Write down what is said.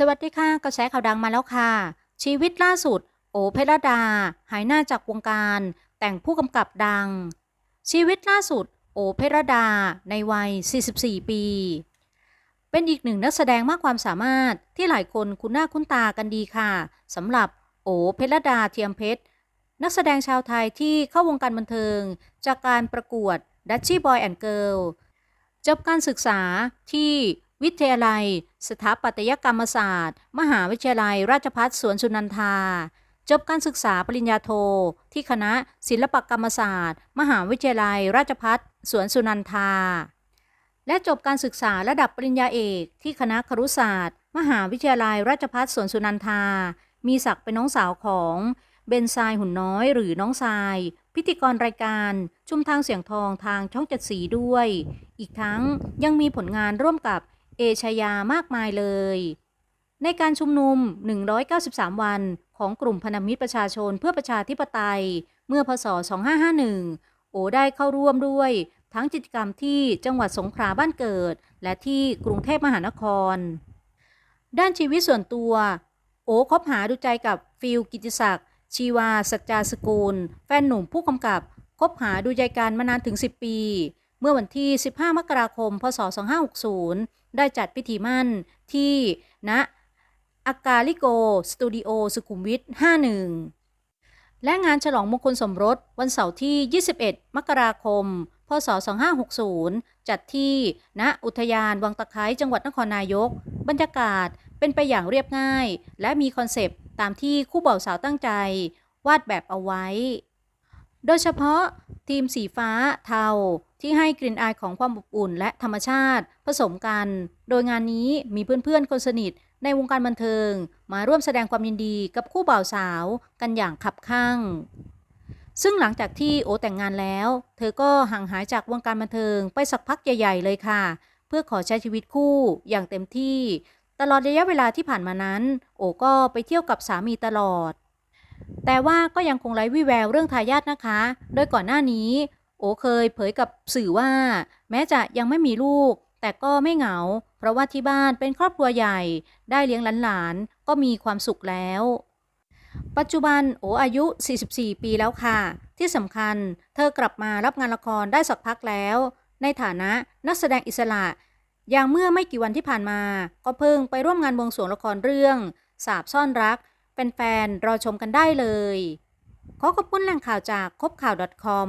สวัสดีค่ะกระแสข่าวดังมาแล้วค่ะ ชีวิตล่าสุด โอเพรดา หายหน้าจากวงการ แต่งผู้กำกับดัง ชีวิตล่าสุด โอเพรดา ในวัย 44 ปี เป็นอีกหนึ่งนักแสดงมากความสามารถที่หลายคนคุ้นหน้าคุ้นตากันดีค่ะสำหรับโอเพรดาเทียมเพชร นักแสดงชาวไทยที่เข้าวงการบันเทิง จากการประกวดดัชชี่บอยแอนด์เกิลจบการศึกษาที่ วิทยาลัย สถาปัตยกรรมศาสตร์ มหาวิทยาลัย ราชภัฏสวนสุนันทา จบการศึกษาปริญญาโท ที่คณะศิลปกรรมศาสตร์ มหาวิทยาลัย ราชภัฏสวนสุนันทา และจบการศึกษาระดับปริญญาเอกที่คณะครุศาสตร์ มหาวิทยาลัย ราชภัฏสวนสุนันทา มีศักดิ์เป็นน้องสาวของเบนซายหุ่นน้อยหรือน้องทราย พิธีกรรายการชุมทางเสียงทองทางช่องเจ็ดสีด้วย อีกทั้งยังมีผลงานร่วมกับ เอชยามากมายเลย ในการชุมนุม 193 วันของกลุ่มพนมิตรประชาชนเพื่อประชาธิปไตย เมื่อพศ 2551 โอได้เข้าร่วมด้วย ทั้งกิจกรรมที่จังหวัดสงขลาบ้านเกิด และที่กรุงเทพมหานคร ด้านชีวิตส่วนตัว โอคบหาดูใจกับฟิลกิติศักดิ์ชีวาสัจจาสกุล แฟนหนุ่มผู้กำกับคบหาดูใจกันมานานถึง 10 ปี เมื่อวันที่ 15 มกราคม พศ 2560 ได้จัดพิธีมั่นที่ณอากาลิโก สตูดิโอ สุขุมวิท 51 และงานฉลองมงคลสมรสวันเสาร์ที่ 21 มกราคม พศ 2560 จัดที่ณอุทยานวังตะไคร้จังหวัดนครนายก บรรยากาศเป็นไปอย่างเรียบง่าย และมีคอนเซปต์ตามที่คู่บ่าวสาวตั้งใจ วาดแบบเอาไว้ โดยเฉพาะทีมสีฟ้าเทา ที่ให้กลิ่นอายของความอบอุ่นและธรรมชาติ ผสมกัน โดยงานนี้มีเพื่อนๆคนสนิทในวงการบันเทิง มาร่วมแสดงความยินดีกับคู่บ่าวสาวกันอย่างขับข้าง ซึ่งหลังจากที่โอแต่งงานแล้ว เธอก็ห่างหายจากวงการบันเทิงไปสักพักใหญ่ ๆ เลยค่ะ เพื่อขอใช้ชีวิตคู่อย่างเต็มที่ ตลอดระยะเวลาที่ผ่านมานั้น โอก็ไปเที่ยวกับสามีตลอดแต่ว่าก็ยังคงไร้วิแววเรื่องทายาทนะคะ โดยก่อนหน้านี้ โอเคยเผยกับสื่อว่า แม้จะยังไม่มีลูก แต่ก็ไม่เหงา เพราะว่าที่บ้านเป็นครอบครัวใหญ่ ได้เลี้ยงหลานๆ ก็มีความสุขแล้ว ปัจจุบันโออายุ 44 ปีแล้วค่ะ ที่สำคัญเธอกลับมารับงานละครได้สักพักแล้ว ในฐานะนักแสดงอิสระ อย่างเมื่อไม่กี่วันที่ผ่านมา ก็เพิ่งไปร่วมงานวงสวงละครเรื่องสาบซ่อนรักแฟนๆรอชมกันได้เลย ขอขอบคุณแหล่งข่าวจากคบข่าว .com